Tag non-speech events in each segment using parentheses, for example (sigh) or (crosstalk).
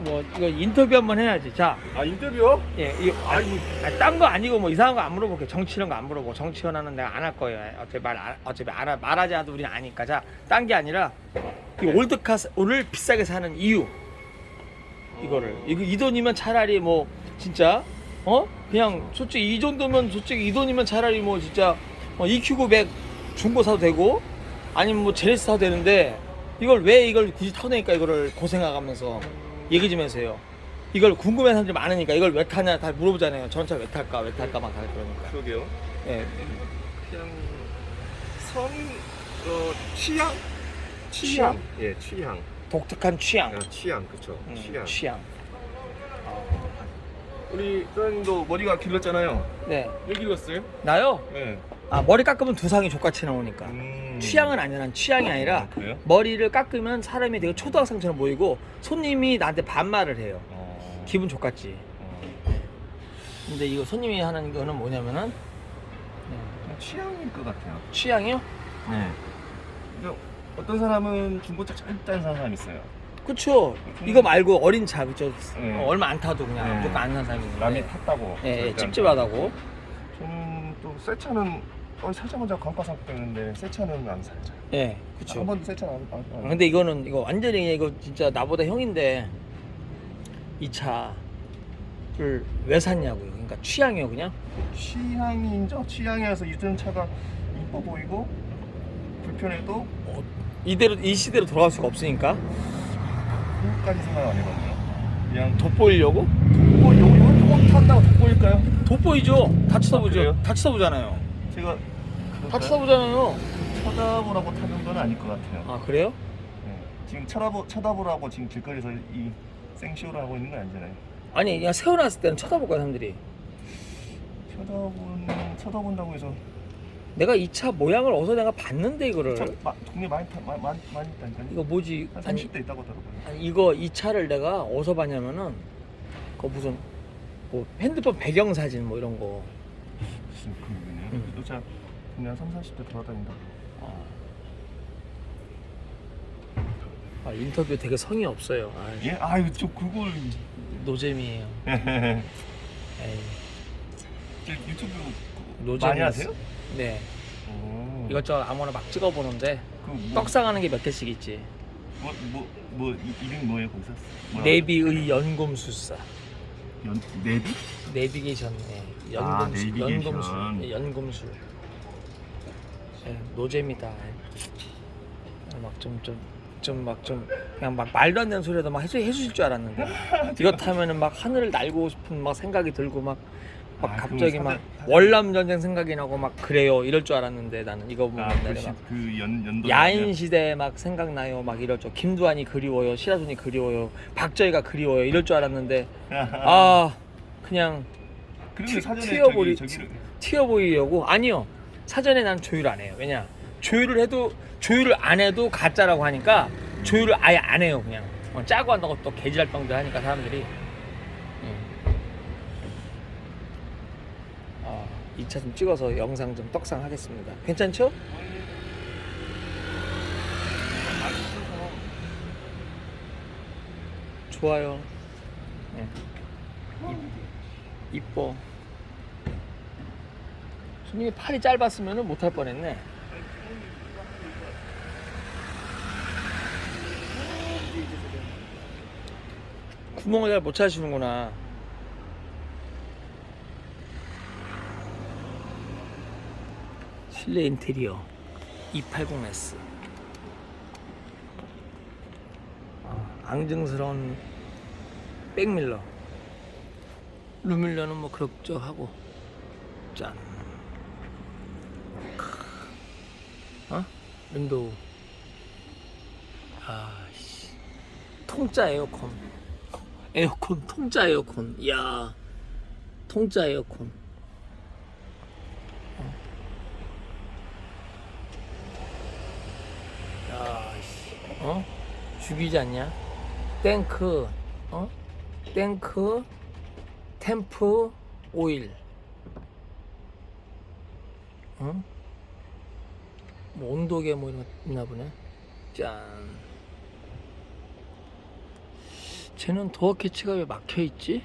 뭐 이거 인터뷰 한번 해야지. 자, 아 인터뷰요? 예, 이거 아니 딴거 아니고 뭐 이상한 거 안 물어볼게. 정치 이런 거 안 물어보고 정치 현안은 내가 안 할 거예요. 어차피 말 안- 어차피 알아, 말하지 않아도 우리는 아니까. 자, 딴 게 아니라 이 올드카 오늘 비싸게 사는 이유 이거를 이거 이 돈이면 차라리 뭐 진짜 어 그냥 솔직히 이 정도면 솔직히 이 돈이면 차라리 뭐 진짜 어, EQ900 중고 사도 되고 아니면 뭐 제레스 사도 되는데 이걸 왜 이걸 굳이 타내니까 이거를 고생하면서 얘기 좀 해주세요. 이걸 궁금해 하는 사람들이 많으니까 이걸 왜 타냐 다 물어보잖아요. 전차 왜 탈까 왜 탈까 막다 그러니까. 그러게요. 예. 그냥 성 어, 취향? 취향? 예, 취향. 독특한 취향. 아, 취향, 그쵸. 음, 취향. 취향. 우리 사장님도 머리가 길렀잖아요. 네. 왜 길렀어요? 나요? 네. 아 머리 깎으면 두상이 족같이 나오니까. 음. 취향은 아니야. 난 취향이 아니라 아, 그래요? 머리를 깎으면 사람이 되게 초등학생처럼 보이고 손님이 나한테 반말을 해요. 어. 기분 족같지. 어. 근데 이거 손님이 하는 거는 뭐냐면은 네. 취향일 것 같아요. 취향이요? 네. 그러니까 어떤 사람은 중고차 짧다는 사람 있어요. 그쵸. 이거 말고 어린 차 그쵸. 네. 어, 얼마 안 타도 그냥 네. 무조건 안 사는 사람이 있는데. 남이 탔다고. 예, 예, 절대 안 찝찝하다고. 저는 또 새 차는 어, 살자마자 강가 사고 되는데 새 차는 안 살죠. 예, 그쵸. 한 번도 새 차는 안, 안, 안. 근데 이거는 이거 완전히 이거 진짜 나보다 형인데 이 차를 왜 샀냐고요. 그러니까 취향이요 그냥. 취향이죠. 취향이어서 이전 차가 이뻐 보이고 불편해도 어, 이대로 이 시대로 돌아갈 수가 없으니까 그것까지 생각 안 해봤네요. 그냥 돋보이려고 뭐 요거 요거 탄다고 돋보일까요? 돋보이죠. 다 쳐다보죠. 그래요? 다 쳐다보잖아요. 제가 다 쳐다보잖아요. 쳐다보라고 타는 건 아닐 것 같아요. 아 그래요? 네. 지금 쳐다보 쳐다보라고 지금 길거리에서 이 생쇼를 하고 있는 건 아니잖아요. 아니 그냥 세워놨을 때는 쳐다볼 거야 사람들이. 쳐다본 쳐다본다고 해서 내가 이 차 모양을 어디서 내가 봤는데 이거를 차 마, 동네 많이 타, 마, 많이 많이 있다니까요. 이거 뭐지? 한 아니 30대 있다고. 아니 이거 이 차를 내가 어디서 봤냐면은 그 무슨 뭐 핸드폰 배경 사진 뭐 이런 거. 무슨 그러네요. 음. 그냥 3, 40대 돌아다닌다고. 아 인터뷰 되게 성의 없어요. 아, 예? 아유 저 그걸 노잼이에요. (laughs) 에이, 저 유튜브 노잼 많이 하세요? 네. 오. 이것저것 아무나 막 찍어보는데 그 뭐, 떡상하는 게 몇 개씩 있지. 뭐, 뭐, 뭐 이- 이름이 뭐예요 거기서? 뭐라고? 내비의 연금술사. 연, 내비? 내비게이션. 네. 아, 연금술. 내비게이션. 연금술. 네, 연금술. 네, 노잼이다. 막 좀 좀 좀 막 좀 그냥 막 말도 안 되는 소리도 막 해주, 해주실 줄 알았는데. (laughs) 이거 타면은 막 하늘을 날고 싶은 막 생각이 들고 막, 막 아, 갑자기 막 월남 전쟁 생각이 나고 막 그래요. 이럴 줄 알았는데 나는 이거 보면 아, 내가 그, 시, 막그 연, 연도 야인 시대 막 생각나요. 막 이러죠. 김두한이 그리워요. 시라손이 그리워요. 박정희가 그리워요. 이럴 줄 알았는데. (laughs) 아 그냥 그리고 튀- 사전에 튀어버리- 저기, 저기를. 튀어 보이려고? 아니요 사전에 난 조율 안 해요. 왜냐? 조율을 해도 조율을 안 해도 가짜라고 하니까 조율을 아예 안 해요 그냥. 어, 짜고 한다고 또 개질할병들 하니까 사람들이. 음. 아, 2차 좀 찍어서 영상 좀 떡상 하겠습니다. 괜찮죠? 좋아요. 네. 이- 이뻐 손님이 팔이 짧았으면 못할 뻔했네. 구멍을 잘 못 찾으시는구나. 실내 인테리어 280S 아, 앙증스러운 백밀러. 루밀러는 뭐 그럭저하고 짠 어? 윈도우 아씨. 통짜 에어컨. 에어컨 통짜 에어컨. 이야 통짜 에어컨. 어. 야씨. 어? 죽이지 않냐? 탱크 어? 탱크 템프 오일. 어? 뭐 온도계 뭐 이런 거 있나 보네 짠 쟤는 도어 캐치가 왜 막혀 있지?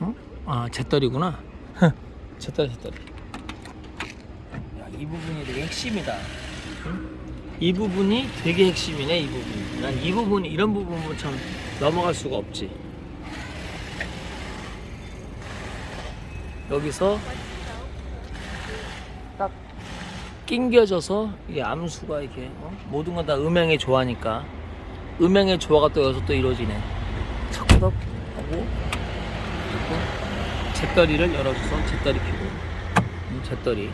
어? 아, 잿더리구나. 잿더리, 잿더리. 야, 이 부분이 되게 핵심이다. 응? 이 부분이 되게 핵심이네, 이 부분. 난 이 부분이 이런 부분은 참 넘어갈 수가 없지. 여기서 딱 낑겨져서 이 암수가 이렇게 어? 모든 건 다 음향의 조화니까 음향의 조화가 또 여기서 또 이루어지네. 척척 하고 그리고 잿더리를 열어줘서 잿더리 피고 음, 잿더리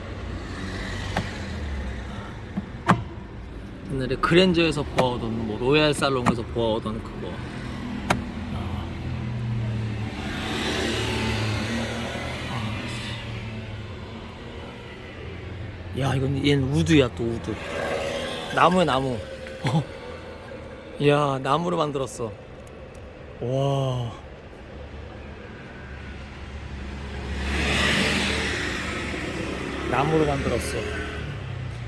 옛날에 그랜저에서 보아오던 뭐 로얄 살롱에서 보아오던 그거 야 이건 얘는 우드야 또 우드. 나무야 나무. 어. 야 나무로 만들었어. 와. 나무로 만들었어.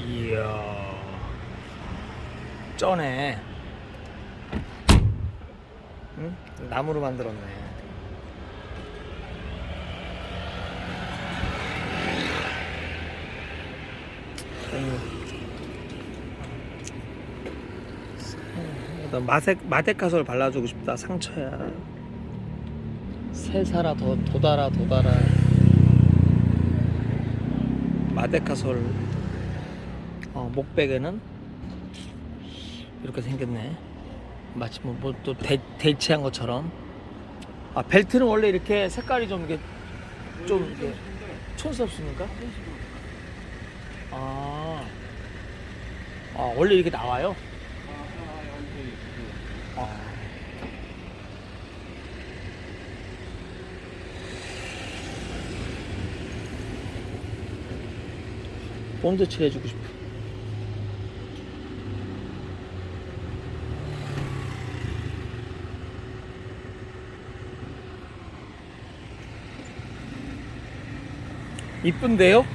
이야. 쩌네. 응? 나무로 만들었네 나 마색 마데카솔 발라주고 싶다 상처야. 세사라 더 도달아 도달아. 마데카솔 어, 목베개는 이렇게 생겼네. 마치 뭐또 대체한 것처럼. 아 벨트는 원래 이렇게 색깔이 좀 이게 좀 이게 촌스럽습니까? 아, 아 원래 이렇게 나와요? 아. 본드 칠해주고 싶어. 이쁜데요?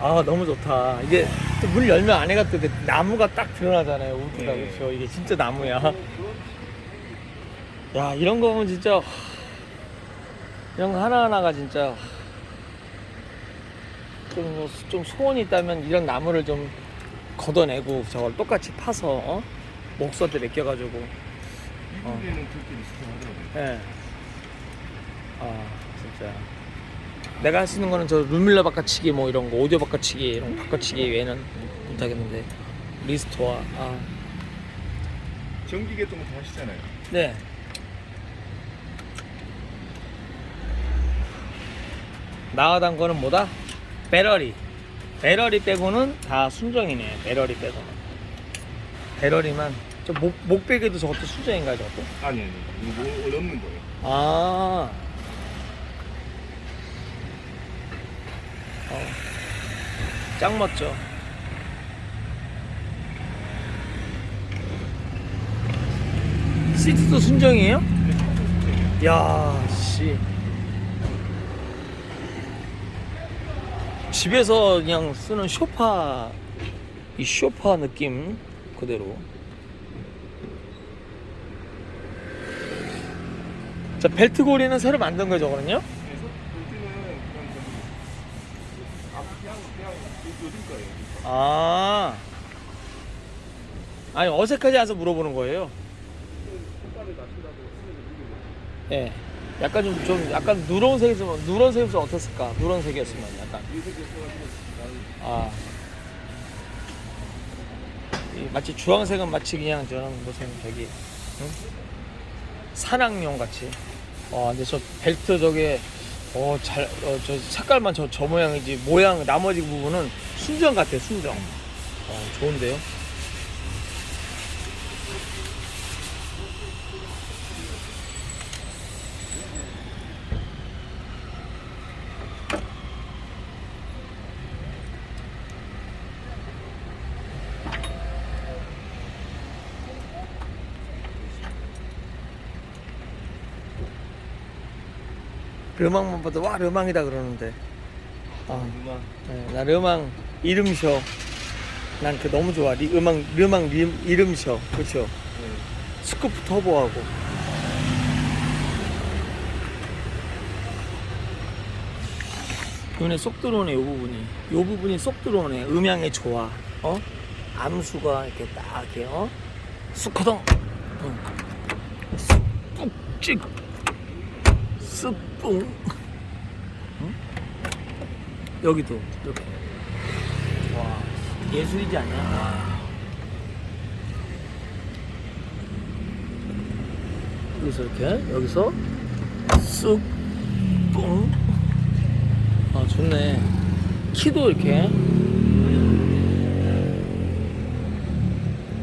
아 너무 좋다. 이게 또 문 열면 안에가 또 이렇게 나무가 딱 드러나잖아요. 우드가 네. 그렇죠. 이게 진짜 나무야. 야 이런 거 보면 진짜 하, 이런 거 하나 하나가 진짜 좀, 뭐 좀 소원이 있다면 이런 나무를 좀 걷어내고 저걸 똑같이 파서 어? 목선한테 맡겨가지고 미국에는 그렇게 비슷하더라고요. 예. 아 진짜 내가 할 수 있는 거는 저 룸밀러 바꿔치기 뭐 이런 거 오디오 바꿔치기 이런 거 바꿔치기 외에는 못하겠는데 리스토어 아 전기 개통도 하시잖아요. 네. 나가던 거는 뭐다? 배러리. 배러리 빼고는 다 순정이네. 배러리 빼고는. 배러리만. 저 목, 목베개도 저것도 순정인가요, 저것도? 아니 아니 이거 뭐 넣는 거예요. 아. 어. 짱 멋져. 시트도 순정이에요? 야, 씨. 집에서 그냥 쓰는 쇼파, 이 쇼파 느낌 그대로. 자, 벨트 고리는 새로 만든 거죠, 저거는요? 그래서 볼트는 그냥 저기 앞 요즘 거예요. 아. 아니, 어색하지 않아서 물어보는 거예요. 예. 약간 좀, 좀, 약간 누런 색이었으면, 누런 색이었으면 어땠을까? 누런 색이었으면 약간. 아. 이 마치 주황색은 마치 그냥 저는 무슨 저기, 응? 산악용 같이. 어, 근데 저 벨트 저게, 어, 잘, 어, 저 색깔만 저, 저 모양이지, 모양, 나머지 부분은 순정 같아, 순정. 어, 좋은데요? 르망만 봐도 와 르망이다 그러는데 아, 르망. 네, 나 르망 이름 쇼. 난 그 너무 좋아. 리, 음악 르망 리, 이름 쇼. 그렇죠. 네. 스쿠프 터보하고. 이번에 쏙 들어오네 요 부분이. 요 부분이 쏙 들어오네. 음향의 조화. 어? 암수가 이렇게 딱 이렇게 어? 수커덩. 쑥 어. 찍. 쓱뿡 응? 여기도 이렇게. 와 예술이지 않냐? 와. 여기서 이렇게 여기서 쑥뿡 아 좋네. 키도 이렇게.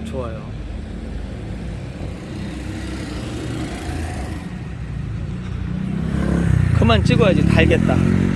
좋아요 그만 찍어야지 달겠다